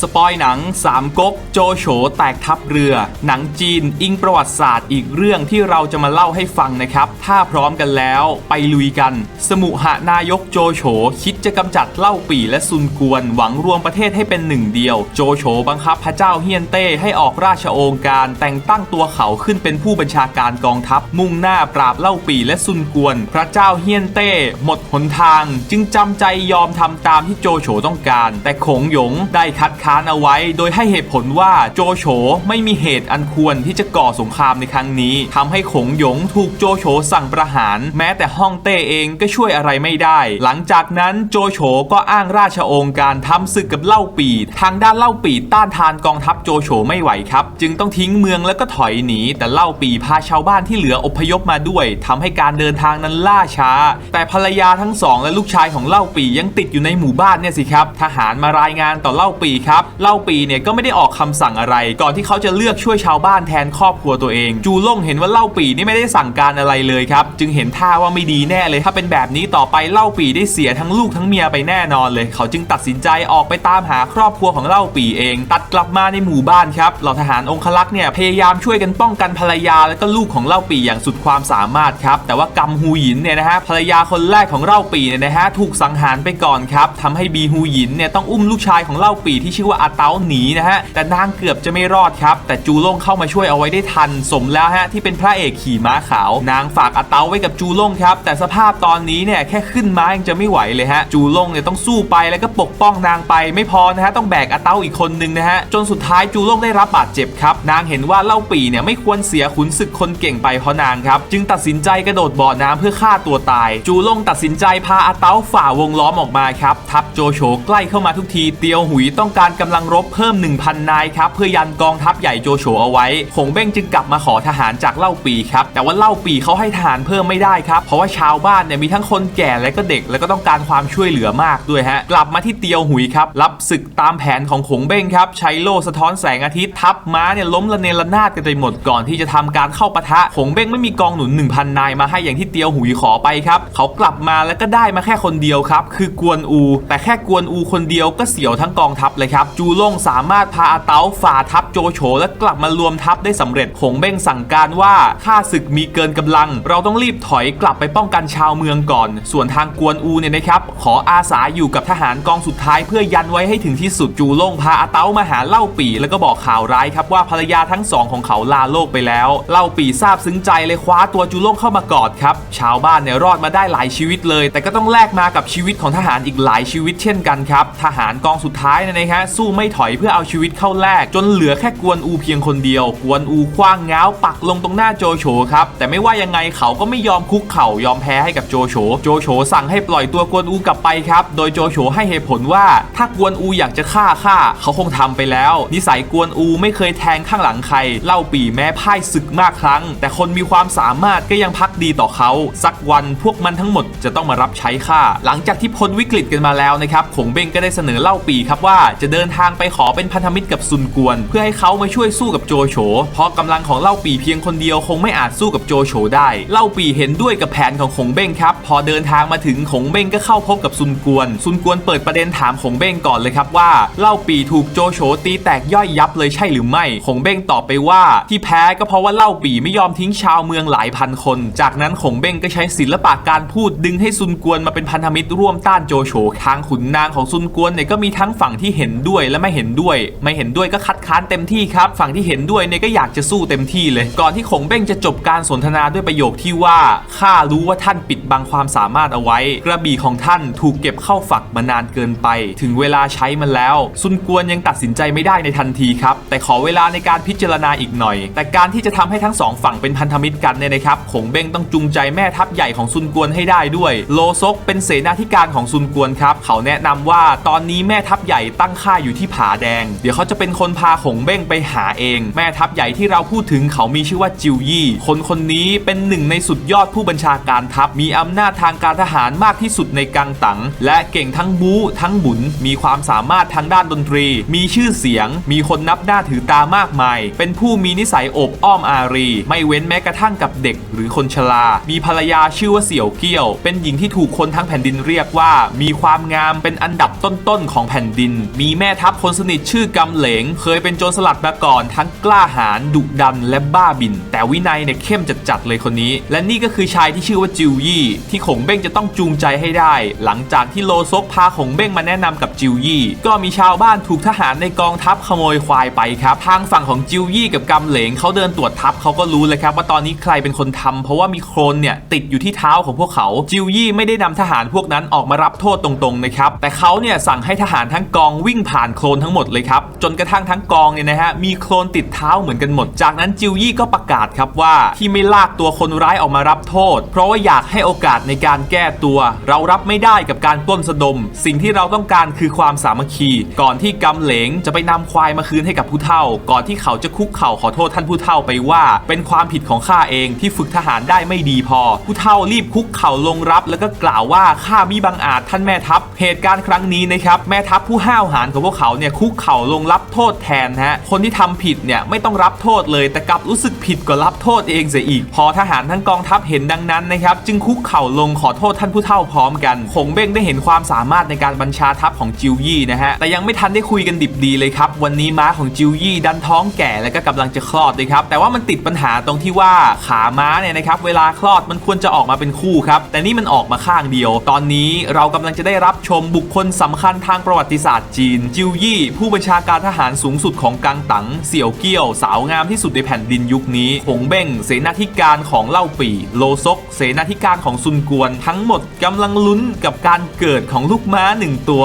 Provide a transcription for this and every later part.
สปอยหนังสามก๊กโจโฉแตกทัพเรือ หนังจีนอิงประวัติศาสตร์อีกเรื่องที่เราจะมาเล่าให้ฟังนะครับ ถ้าพร้อมกันแล้วไปลุยกัน สมุหานายกโจโฉคิดจะกำจัดเล่าปี่และซุนกวน หวังรวมประเทศให้เป็นหนึ่งเดียว โจโฉบังคับพระเจ้าเฮียนเต้ให้ออกราชโองการ แต่งตั้งตัวเขาขึ้นเป็นผู้บัญชาการกองทัพ มุ่งหน้าปราบเล่าปี่และซุนกวน พระเจ้าเฮียนเต้หมดหนทาง จึงจำใจยอมทำตามที่โจโฉต้องการ แต่ขงหยงได้คัดคานเอาไว้ โดยให้เหตุผลว่าโจโฉไม่มีเหตุอันควรที่จะก่อสงครามในครั้งนี้ทำให้ขงหยงถูกโจโฉสั่งประหาร แม้แต่ฮ่องเต้เองก็ช่วยอะไรไม่ได้ หลังจากนั้นโจโฉก็อ้างราชโองการทำศึกกับเล่าปีทางด้านเล่าปีต้านทานกองทัพโจโฉไม่ไหวครับ จึงต้องทิ้งเมืองแล้วก็ถอยหนี แต่เล่าปีพาชาวบ้านที่เหลืออพยพมาด้วยทำให้การเดินทางนั้นล่าช้า แต่ภรรยาทั้งสองและลูกชายของเล่าปียังติดอยู่ในหมู่บ้านเนี่ยสิครับทหารมารายงานต่อเล่าปีครับเล่าปีเนี่ยก็ไม่ได้ออกคำสั่งอะไร ก่อนที่เขาจะเลือกช่วยชาวบ้านแทนครอบครัวตัวเอง จูล่งเห็นว่าเล่าปีนี่ไม่ได้สั่งการอะไรเลยครับจึงเห็นท่าว่าไม่ดีแน่เลยถ้าเป็นแบบนี้ต่อไปเล่าปีได้เสียทั้งลูกทั้งเมียไปแน่นอนเลย เขาจึงตัดสินใจออกไปตามหาครอบครัวของเล่าปีเอง ตัดกลับมาในหมู่บ้านครับเหล่าทหารองคลักษ์เนี่ยพยายามช่วยกันป้องกันภรรยาและก็ลูกของเล่าปีอย่างสุดความสามารถครับแต่ว่ากำฮูหยินเนี่ยนะฮะภรรยาคนแรกของเล่าปีเนี่ยนะฮะถูกสังหารไปก่อนครับทำให้บีฮูหยินเนี่ยต้องอุ้มลูกชายของเล่าปีที่ชื่อว่าอาเต้าหนีนะฮะ แต่นางเกือบจะไม่รอดครับ แต่จูล่งเข้ามาช่วยเอาไว้ได้ทัน สมแล้วฮะที่เป็นพระเอกขี่ม้าขาว นางฝากอาเต้าไว้กับจูล่งครับ แต่สภาพตอนนี้เนี่ยแค่ขึ้นม้ายังจะไม่ไหวเลยฮะ จูล่งเนี่ยต้องสู้ไปแล้วก็ปกป้องนางไปไม่พอนะฮะต้องแบกอาเต้าอีกคนนึงนะฮะจนสุดท้ายจูล่งได้รับบาดเจ็บครับ นางเห็นว่าเล่าปีเนี่ยไม่ควรเสียขุนศึกคนเก่งไปเพราะนางครับ จึงตัดสินใจกระโดดบ่อน้ำเพื่อฆ่าตัวตาย จูล่งตัดสินใจพาอาเต้าฝ่าวงล้อมออกมาครับทัพโจโฉใกล้เข้ามาทุกทีเตียวหุยต้องการกำลังรบเพิ่ม 1,000 นายครับเพื่อยันกองทัพใหญ่โจโฉเอาไว้ขงเบ้งจึงกลับมาขอทหารจากเล่าปีครับแต่ว่าเล่าปีเขาให้ทหารเพิ่มไม่ได้ครับเพราะว่าชาวบ้านเนี่ยมีทั้งคนแก่และก็เด็กแล้วก็ต้องการความช่วยเหลือมากด้วยฮะกลับมาที่เตียวหุยครับรับศึกตามแผนของขงเบ้งครับใช้โล่สะท้อนแสงอาทิตย์ทับม้าเนี่ยล้มระเนระนาดกันไปหมดก่อนที่จะทำการเข้าปะทะขงเบ้งไม่มีกองหนุน 1,000 นายมาให้อย่างที่เตียวหุยขอไปครับเขากลับมาแล้วก็ได้มาแค่คนเดียวครับคือกวนอู แต่แค่กวนอูคนเดียวก็เสียวทั้งกองทัพเลยครับจูล่งสามารถพาอาเต้าฝ่าทัพโจโฉและกลับมารวมทัพได้สำเร็จขงเบ้งสั่งการว่าข้าศึกมีเกินกำลัง เราต้องรีบถอยกลับไปป้องกันชาวเมืองก่อน ส่วนทางกวนอูเนี่ยนะครับ ขออาสาอยู่กับทหารกองสุดท้ายเพื่อยันไว้ให้ถึงที่สุดจูล่งพาอาเต้ามาหาเล่าปี่แล้วก็บอกข่าวร้ายครับว่าภรรยาทั้งสองของเขาลาโลกไปแล้ว เล่าปี่ทราบซึ้งใจเลยคว้าตัวจูล่งเข้ามากอดครับ ชาวบ้านเนี่ยรอดมาได้หลายชีวิตเลย แต่ก็ต้องแลกมากับชีวิตของทหารอีกหลายชีวิตเช่นกันครับ ทหารกองสุดท้ายเนี่ยนะฮะสู้ไม่ถอยเพื่อเอาชีวิตเข้าแลกจนเหลือแค่กวนอูเพียงคนเดียว กวนอูคว้างง้าวปักลงตรงหน้าโจโฉครับแต่ไม่ว่ายังไงเขาก็ไม่ยอมคุกเข่ายอมแพ้ให้กับโจโฉโจโฉสั่งให้ปล่อยตัวกวนอูกลับไปครับ โดยโจโฉให้เหตุผลว่า ถ้ากวนอูอยากจะฆ่าฆ่าเขาคงทำไปแล้ว นิสัยกวนอูไม่เคยแทงข้างหลังใคร เล่าปี่แม้พ่ายศึกมากครั้ง แต่คนมีความสามารถก็ยังพักดีต่อเขา สักวันพวกมันทั้งหมดจะต้องมารับใช้ข้าหลังจากที่พ้นวิกฤตกันมาแล้วนะครับขงเบ้งก็ได้เสนอเล่าปี่ครับว่าจะเดินนทางไปขอเป็นพันธมิตรกับซุนกวน เพื่อให้เขามาช่วยสู้กับโจโฉ เพราะกำลังของเล่าปีเพียงคนเดียวคงไม่อาจสู้กับโจโฉได้ เล่าปีเห็นด้วยกับแผนของขงเบ้งครับ พอเดินทางมาถึงขงเบ้งก็เข้าพบกับซุนกวน ซุนกวนเปิดประเด็นถามขงเบ้งก่อนเลยครับว่า เล่าปีถูกโจโฉตีแตกย่อยยับเลยใช่หรือไม่ ขงเบ้งตอบไปว่า ที่แพ้ก็เพราะว่าเล่าปีไม่ยอมทิ้งชาวเมืองหลายพันคน จากนั้นขงเบ้งก็ใช้ศิลปะการพูดดึงให้ซุนกวนมาเป็นพันธมิตรร่วมต้านโจโฉทางขุนนางของซุนกวนเนี่ยก็มีทั้งฝั่งที่เห็นด้วยและไม่เห็นด้วย ไม่เห็นด้วยก็คัดค้านเต็มที่ครับ ฝั่งที่เห็นด้วยเนี่ยก็อยากจะสู้เต็มที่เลย ก่อนที่ขงเบ้งจะจบการสนทนาด้วยประโยคที่ว่าข้ารู้ว่าท่านปิดบังความสามารถเอาไว้ กระบี่ของท่านถูกเก็บเข้าฝักมานานเกินไป ถึงเวลาใช้มันแล้ว ซุนกวนยังตัดสินใจไม่ได้ในทันทีครับ แต่ขอเวลาในการพิจารณาอีกหน่อย แต่การที่จะทำให้ทั้งสองฝั่งเป็นพันธมิตรกันเนี่ยนะครับขงเบ้งต้องจูงใจแม่ทัพใหญ่ของซุนกวนให้ได้ด้วย โลซกเป็นเสนาธิการของซุนกวนครับ เขาแนะนำว่าตอนนี้แม่ทัพใหญ่ตั้งค่าอยู่ที่ผาแดง เดี๋ยวเขาจะเป็นคนพาขงเบ้งไปหาเอง แม่ทัพใหญ่ที่เราพูดถึงเขามีชื่อว่าจิวยี่ คนคนนี้เป็นหนึ่งในสุดยอดผู้บัญชาการทัพ มีอำนาจทางการทหารมากที่สุดในกังตังและเก่งทั้งบู๊ทั้งบุญมีความสามารถทางด้านดนตรี มีชื่อเสียง มีคนนับหน้าถือตามากมาย เป็นผู้มีนิสัยอบอ้อมอารี ไม่เว้นแม้กระทั่งกับเด็ก หรือคนชรา มีภรรยาชื่อว่าเสี่ยวเกี้ยว เป็นหญิงที่ถูกคนทั้งแผ่นดินเรียกว่า มีความงามเป็นอันดับต้นๆของแผ่นดิน มีแม่ม่ทัพคนสนิทชื่อกำเหลง เคยเป็นโจรสลัดมาก่อนทั้งกล้าหาญดุดันและบ้าบิน แต่วินัยเนี่ยเข้มจัดๆเลยคนนี้ และนี่ก็คือชายที่ชื่อว่าจิวยี่ ที่ขงเบ้งจะต้องจูงใจให้ได้ หลังจากที่โลซกพาขงเบ้งมาแนะนำกับจิวยี่ ก็มีชาวบ้านถูกทหารในกองทัพขโมยควายไปครับทางฝั่งของจิวยี่กับกำเหลงเขาเดินตรวจทัพเขาก็รู้เลยครับว่าตอนนี้ใครเป็นคนทำเพราะว่ามีโครนเนี่ยติดอยู่ที่เท้าของพวกเขาจิวยี่ไม่ได้นำทหารพวกนั้นออกมารับโทษตรงๆนะครับแต่เขาเนี่ยสั่งให้ทหารทั้งกองวิ่งผ่านโคลนทั้งหมดเลยครับ จนกระทั่งทั้งกองเนี่ยนะฮะมีโคลนติดเท้าเหมือนกันหมด จากนั้นจิวยี่ก็ประกาศครับว่าที่ไม่ลากตัวคนร้ายออกมารับโทษ เพราะว่าอยากให้โอกาสในการแก้ตัว เรารับไม่ได้กับการปล้นสะดม สิ่งที่เราต้องการคือความสามัคคี ก่อนที่กำเหลงจะไปนำควายมาคืนให้กับผู้เฒ่า ก่อนที่เขาจะคุกเข่าขอโทษท่านผู้เฒ่าไปว่า เป็นความผิดของข้าเองที่ฝึกทหารได้ไม่ดีพอ ผู้เฒ่ารีบคุกเข่าลงรับ แล้วก็กล่าวว่าข้ามิบังอาจท่านแม่ทัพเหตุการณ์ครั้งนี้นะครับแม่ทัพผู้ห้าวหาญของพวกเขาเนี่ยคุกเข่าลงรับโทษแทนฮะคนที่ทำผิดเนี่ยไม่ต้องรับโทษเลยแต่กลับรู้สึกผิดกว่ารับโทษเองเสียอีก พอทหารทั้งกองทัพเห็นดังนั้นนะครับจึงคุกเข่าลงขอโทษท่านผู้เฒ่าพร้อมกันคงเบ้งได้เห็นความสามารถในการบัญชาทัพของจิวยี่นะฮะแต่ยังไม่ทันได้คุยกันดิบดีเลยครับ วันนี้ม้าของจิวยี่ดันท้องแก่แล้วก็กำลังจะคลอดเลยครับแต่ว่ามันติดปัญหาตรงที่ว่าขาม้าเนี่ยนะครับเวลาคลอดมันควรจะออกมาเป็นคู่ครับแต่นี่มันออกมาข้างเดียว ตอนนี้เรากำลังจะได้รับชมบุคคลสำคัญทางประวัติศาสตร์จีนจิวยี่ ผู้บัญชาการทหารสูงสุดของกังตังเสี่ยวเกี้ยว สาวงามที่สุดในแผ่นดินยุคนี้หงเบ้งเสนาธิการของเล่าปี่ โลซก เสนาธิการของซุนกวน ทั้งหมดกำลังลุ้นกับการเกิดของลูกม้าหนึ่งตัว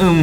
อืม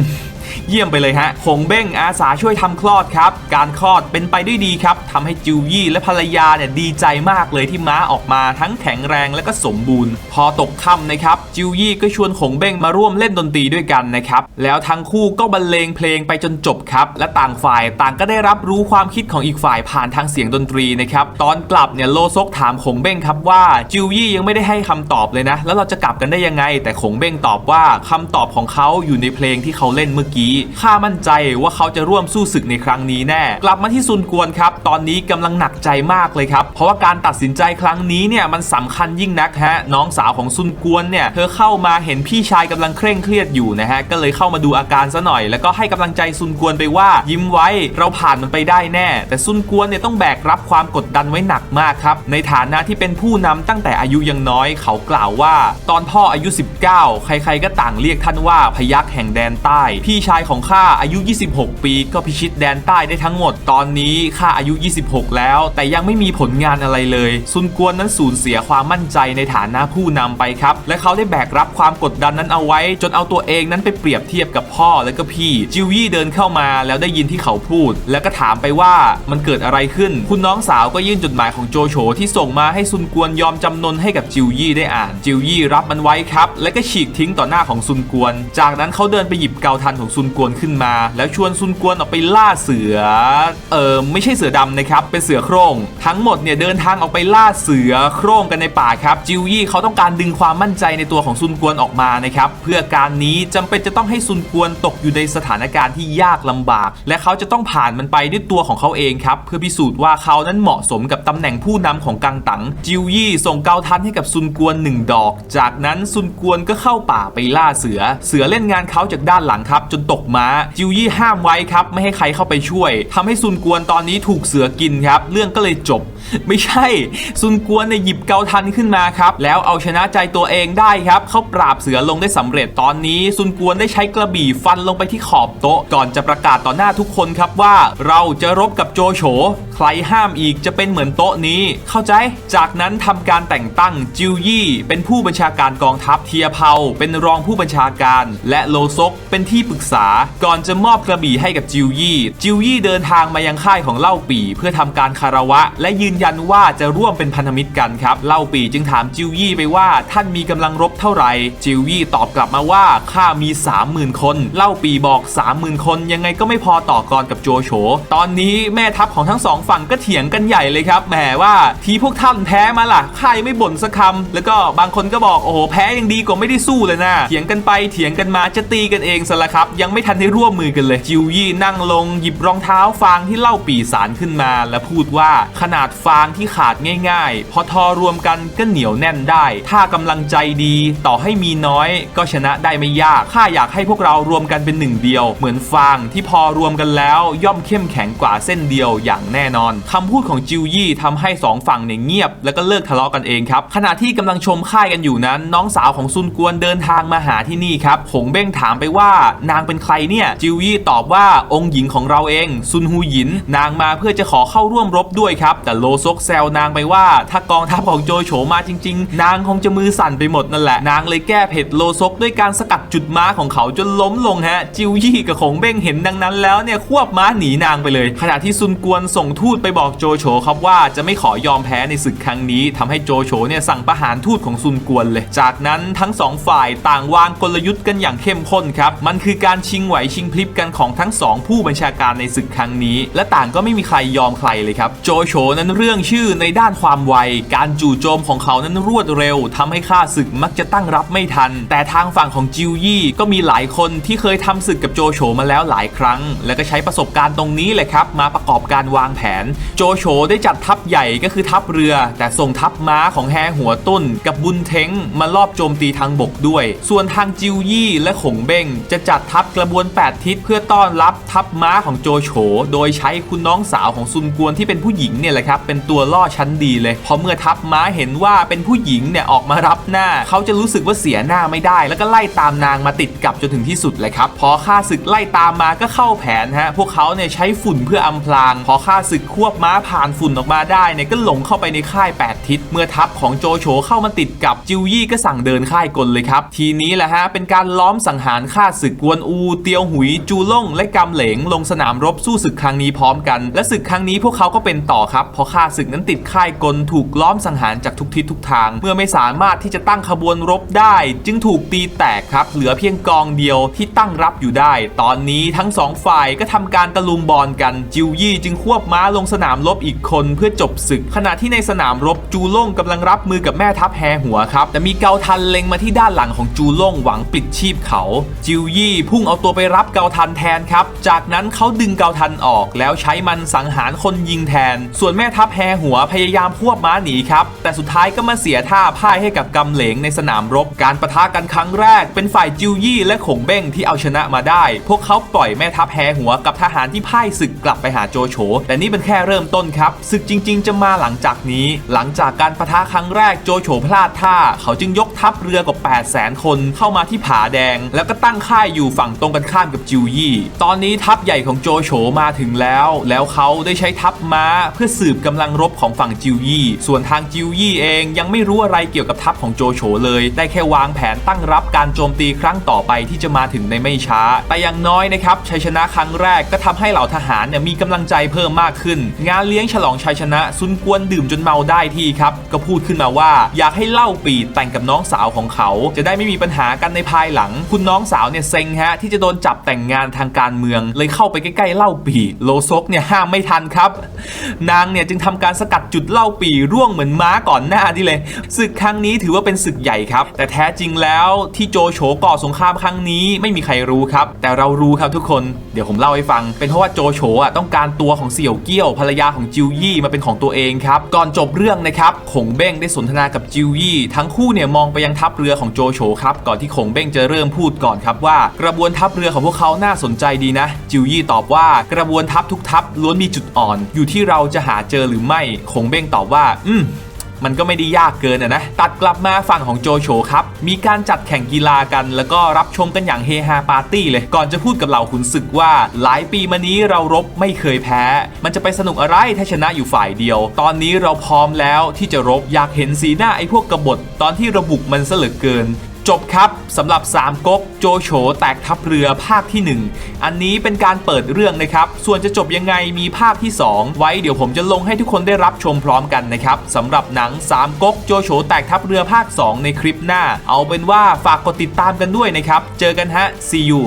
เยี่ยมไปเลยฮะคงเบ้งอาสาช่วยทำคลอดครับ การคลอดเป็นไปด้วยดีครับทำให้จิวยี่และภรรยาเนี่ยดีใจมากเลยที่ม้าออกมาทั้งแข็งแรงและก็สมบูรณ์ พอตกค่ำนะครับจิวยี่ก็ชวนคงเบ้งมาร่วมเล่นดนตรีด้วยกันนะครับแล้วทั้งคู่ก็บรรเลงเพลงไปจนจบครับและต่างฝ่ายต่างก็ได้รับรู้ความคิดของอีกฝ่ายผ่านทางเสียงดนตรีนะครับตอนกลับเนี่ยโลซกถามคงเบ้งครับว่าจิวยี่ยังไม่ได้ให้คำตอบเลยนะ แล้วเราจะกลับกันได้ยังไง แต่คงเบ้งตอบว่าคำตอบของเขาอยู่ในเพลงที่เขาเล่นเมื่อกี้ข้ามั่นใจว่าเขาจะร่วมสู้ศึกในครั้งนี้แน่ กลับมาที่ซุนกวนครับ ตอนนี้กำลังหนักใจมากเลยครับ เพราะว่าการตัดสินใจครั้งนี้เนี่ยมันสำคัญยิ่งนักฮะ น้องสาวของซุนกวนเนี่ย เธอเข้ามาเห็นพี่ชายกำลังเคร่งเครียดอยู่นะฮะ ก็เลยเข้ามาดูอาการซะหน่อย แล้วก็ให้กำลังใจซุนกวนไปว่า ยิ้มไว้ เราผ่านมันไปได้แน่ แต่ซุนกวนเนี่ยต้องแบกรับความกดดันไว้หนักมากครับ ในฐานะที่เป็นผู้นำตั้งแต่อายุยังน้อย เขากล่าวว่า ตอนพ่ออายุ 19 ใครๆก็ต่างเรียกท่านว่าพยักแห่งแดนใต้ พี่ชายของข้าอายุ 26 ปีก็พิชิตแดนใต้ได้ทั้งหมด ตอนนี้ข้าอายุ 26 แล้ว แต่ยังไม่มีผลงานอะไรเลย ซุนกวนนั้นสูญเสียความมั่นใจในฐานะผู้นำไปครับ และเขาได้แบกรับความกดดันนั้นเอาไว้ จนเอาตัวเองนั้นไปเปรียบเทียบกับพ่อและก็พี่ จิวยี่เดินเข้ามาแล้วได้ยินที่เขาพูด แล้วก็ถามไปว่ามันเกิดอะไรขึ้น คุณน้องสาวก็ยื่นจดหมายของโจโฉที่ส่งมาให้ซุนกวนยอมจำนนให้กับจิวยี่ได้อ่าน จิวยี่รับมันไว้ครับ แล้วก็ฉีกทิ้งต่อหน้าของซุนกวน จากนั้นเขาเดินไปหยิบเกาทันของซุนกวนขึ้นมา แล้วชวนซุนกวนออกไปล่าเสือ เออไม่ใช่เสือดำนะครับ เป็นเสือโคร่ง ทั้งหมดเนี่ยเดินทางออกไปล่าเสือโคร่งกันในป่าครับ จิวยี่เขาต้องการดึงความมั่นใจในตัวของซุนกวนออกมานะครับ เพื่อการนี้จำเป็นจะต้องให้ซุนกวนตกอยู่ในสถานการณ์ที่ยากลำบาก และเขาจะต้องผ่านมันไปด้วยตัวของเขาเองครับ เพื่อพิสูจน์ว่าเขานั้นเหมาะสมกับตำแหน่งผู้นำของกังตังจิวยี่ส่งเกาทันให้กับซุนกวนหนึ่งดอก จากนั้นซุนกวนก็เข้าป่าไปล่าเสือ เสือเล่นงานเขาจากด้านหลังครับจนตกม้า จิวยี่ห้ามไว้ครับ ไม่ให้ใครเข้าไปช่วยทำให้ซุนกวนตอนนี้ถูกเสือกินครับ เรื่องก็เลยจบ ไม่ใช่ ซุนกวนเนี่ยหยิบเกาทันขึ้นมาครับ แล้วเอาชนะใจตัวเองได้ครับ เขาปราบเสือลงได้สำเร็จตอนนี้ ซุนกวนได้ใช้กระบี่ฟันลงไปที่ขอบโต๊ะ ก่อนจะประกาศต่อหน้าทุกคนครับว่า เราจะรบกับโจโฉใครห้ามอีกจะเป็นเหมือนโต๊ะนี้ เข้าใจ จากนั้นทำการแต่งตั้งจิวยี่ เป็นผู้บัญชาการกองทัพเทียเผาเป็นรองผู้บัญชาการ และโลซกเป็นที่ปรึกษาก่อนจะมอบกระบี่ให้กับจิวยี่ จิวยี่เดินทางมายังค่ายของเล่าปี เพื่อทำการคารวะ และยืนยันว่าจะร่วมเป็นพันธมิตรกันครับ เล่าปีจึงถามจิวยี่ไปว่าท่านมีกำลังรบเท่าไหร่ จิวยี่ตอบกลับมาว่าข้ามี 30,000 คน เล่าปีบอก 30,000 คน ยังไงก็ไม่พอต่อกรกับโจโฉ ตอนนี้แม่ทัพของทั้งสองฝั่งก็เถียงกันใหญ่เลยครับ แหมว่าทีพวกท่านแพ้มาล่ะข้ายังไม่บ่นสักคำแล้วก็บางคนก็บอกโอ้โหแพ้ยังดีกว่าไม่ได้สู้เลยนะ เถียงกันไปเถียงกันมาจะตีกันเองซะละครับยังไม่ทันได้ร่วมมือกันเลย จิวยี่นั่งลงหยิบรองเท้าฟางที่เล่าปีสารขึ้นมา และพูดว่าขนาดฟางที่ขาดง่ายๆ พอทอรวมกันก็เหนียวแน่นได้ ถ้ากำลังใจดีต่อให้มีน้อย ก็ชนะได้ไม่ยากข้าอยากให้พวกเรารวมกันเป็นหนึ่งเดียว เหมือนฟางที่พอรวมกันแล้ว ย่อมเข้มแข็งกว่าเส้นเดียวอย่างแน่นอนคำพูดของจิวยี่ทำให้สองฝั่งเนี่ยเงียบ แล้วก็เลิกทะเลาะกันเองครับขณะที่กำลังชมค่ายกันอยู่นั้น น้องสาวของซุนกวนเดินทางมาหาที่นี่ครับหงเบ้งถามไปว่านางเป็นใครเนี่ย จิวยี่ตอบว่าองค์หญิงของเราเอง ซุนฮูหยิน นางมาเพื่อจะขอเข้าร่วมรบด้วยครับ แต่โลซกแซวนางไปว่า ถ้ากองทัพของโจโฉมาจริง ๆ นางคงจะมือสั่นไปหมดนั่นแหละ นางเลยแก้เผ็ดโลซกด้วยการสกัดจุดม้าของเขาจนล้มลงฮะ จิวยี่กับขงเบ้งเห็นดังนั้นแล้วเนี่ยควบม้าหนีนางไปเลย ขณะที่ซุนกวนส่งทูตไปบอกโจโฉครับว่าจะไม่ขอยอมแพ้ในศึกครั้งนี้ทำให้โจโฉเนี่ยสั่งประหารทูตของซุนกวนเลย จากนั้นทั้งสองฝ่ายต่างวางกลยุทธ์กันอย่างเข้มข้นครับ มันคือการชิงไหวชิงพลิบกันของทั้งสองผู้บัญชาการในศึกครั้งนี้ และต่างก็ไม่มีใครยอมใครเลยครับ โจโฉนั้นเรื่องชื่อในด้านความไว การจู่โจมของเขานั้นรวดเร็วทำให้ข้าศึกมักจะตั้งรับไม่ทัน แต่ทางฝั่งของจิวยี่ก็มีหลายคนที่เคยทำศึกกับโจโฉมาแล้วหลายครั้ง และก็ใช้ประสบการณ์ตรงนี้แหละครับ มาประกอบการวางแผน โจโฉได้จัดทัพใหญ่ก็คือทัพเรือ แต่ส่งทัพม้าของแฮหัวตุ้น กับบุญเทงมาลอบโจมตีทางบกด้วย ส่วนทางจิวยี่และขงเบ้งจะจัดทัพกระบวน 8 ทิศเพื่อต้อนรับทัพม้าของโจโฉ โดยใช้คุณน้องสาวของซุนกวนที่เป็นผู้หญิงเนี่ยแหละครับเป็นตัวล่อชั้นดีเลยเพราะเมื่อทัพม้าเห็นว่าเป็นผู้หญิงเนี่ยออกมารับหน้า เขาจะรู้สึกว่าเสียหน้าไม่ได้ แล้วก็ไล่ตามนางมาติดกับจนถึงที่สุดเลยครับพอข้าศึกไล่ตามมาก็เข้าแผนฮะพวกเขาเนี่ยใช้ฝุ่นเพื่ออำพราง พอข้าศึกควบม้าผ่านฝุ่นออกมาได้เนี่ยก็หลงเข้าไปในค่าย 8 ทิศ เมื่อทัพของโจโฉเข้ามาติดกับจิวยี่ก็สั่งเดินค่ายกลเลยครับทีนี้แหละฮะเป็นการล้อมสังหารข้าศึกกวนอูเตียวหุย จูล่ง และกำเหลงลงสนามรบสู้ศึกครั้งนี้พร้อมกัน และศึกครั้งนี้พวกเขาก็เป็นต่อครับเพราะข้าศึกนั้นติดค่ายกลถูกล้อมสังหารจากทุกทิศทุกทาง เมื่อไม่สามารถที่จะตั้งขบวนรบได้ จึงถูกตีแตกครับ เหลือเพียงกองเดียวที่ตั้งรับอยู่ได้ ตอนนี้ทั้งสองฝ่ายก็ทำการตะลุมบอลกัน จิวยี่จึงควบม้าลงสนามรบอีกคนเพื่อจบศึก ขณะที่ในสนามรบจูล่งกำลังรับมือกับแม่ทัพแฮหัวครับแต่มีเกาทันเล็งมาที่ด้านหลังของจูล่งหวังปิดชีพเขา จิวยี่พุ่งเอาตัวไปรับเกาทันแทนครับ จากนั้นเขาดึงเกาทันออก แล้วใช้มันสังหารคนยิงแทน ส่วนแม่ทัพแฮหัวพยายามควบม้าหนีครับ แต่สุดท้ายก็มาเสียท่าพ่ายให้กับกำเหลงในสนามรบ การประทะกันครั้งแรก เป็นฝ่ายจิวยี่และขงเบ้งที่เอาชนะมาได้ พวกเขาปล่อยแม่ทัพแฮหัวกับทหารที่พ่ายศึกกลับไปหาโจโฉ แต่นี่เป็นแค่เริ่มต้นครับ ศึกจริง ๆ จะมาหลังจากนี้ หลังจากการประทะครั้งแรกโจโฉพลาดท่า เขาจึงยกทัพเรือกว่า8 0 0 0 0 0 คนเข้ามาที่ผาแดง แล้วก็ตั้งค่ายอยู่ฝั่งตรงกันข้ามกับจิวยี่ ตอนนี้ทัพใหญ่ของโจโฉมาถึงแล้ว แล้วเขาได้ใช้ทัพม้าเพื่อสืบกำลังรบของฝั่งจิวยี่ ส่วนทางจิวยี่เองยังไม่รู้อะไรเกี่ยวกับทัพของโจโฉเลย ได้แค่วางแผนตั้งรับการโจมตีครั้งต่อไปที่จะมาถึงในไม่ช้า แต่อย่างน้อยนะครับชัยชนะครั้งแรกก็ทำให้เหล่าทหารเนี่ยมีกำลังใจเพิ่มมากขึ้น งานเลี้ยงฉลองชัยชนะซุนกวนดื่มจนเมาได้ที่ครับ ก็พูดขึ้นมาว่าอยากให้เล่าปีแต่งกับน้องสาวของเขา จะได้ไม่มีปัญหากันในภายหลัง คุณน้องสาวเนี่ยเซ็งฮะที่จะโดนจับแต่งงานทางการเมือง เลยเข้าไปใกล้ๆเล่าปีโลซกเนี่ยห้ามไม่ทันครับ นางเนี่ยจึงทำการสกัดจุดเล่าปีร่วงเหมือนม้าก่อนหน้านี่เลยศึกครั้งนี้ถือว่าเป็นศึกใหญ่ครับ แต่แท้จริงแล้วที่โจโฉก่อสงครามครั้งนี้ไม่มีใครรู้ครับ แต่เรารู้ครับทุกคนเดี๋ยวผมเล่าให้ฟัง เป็นเพราะว่าโจโฉอะต้องการตัวของเสี่ยวเกี้ยวภรรยาของจิวยี่มาเป็นของตัวเองครับก่อนจบเรื่องนะครับขงเบ้งได้สนทนากับจิวยี่ ทั้งคู่เนี่ยมองไปยังทัพเรือของโจโฉครับก่อนที่ขงเบ้งจะเริ่มพูดก่อนครับว่ากระบวนทัพเรือของพวกเขาน่าสนใจดีนะ จิวยี่ตอบว่ากระบวนทัพทุกทัพล้วนมีจุดอ่อน อยู่ที่เราจะหาเจอหรือไม่ขงเบ้งตอบว่า อืมมันก็ไม่ได้ยากเกินอะนะ ตัดกลับมาฝั่งของโจโฉครับ มีการจัดแข่งกีฬากัน แล้วก็รับชมกันอย่างเฮฮาปาร์ตี้เลย ก่อนจะพูดกับเหล่าขุนศึกว่า หลายปีมานี้เรารบไม่เคยแพ้ มันจะไปสนุกอะไรถ้าชนะอยู่ฝ่ายเดียว ตอนนี้เราพร้อมแล้วที่จะรบอยากเห็นสีหน้าไอ้พวกกบฏตอนที่ระบุกมันเหลือเกิน จบครับสำหรับ 3ก๊กโจโฉแตกทัพเรือภาคที่ 1 อันนี้เป็นการเปิดเรื่องนะครับ ส่วนจะจบยังไงมีภาคที่ 2 ไว้เดี๋ยวผมจะลงให้ทุกคนได้รับชมพร้อมกันนะครับสำหรับหนัง 3ก๊กโจโฉแตกทัพเรือภาค 2 ในคลิปหน้า เอาเป็นว่าฝากกดติดตามกันด้วยนะครับ เจอกันฮะ see you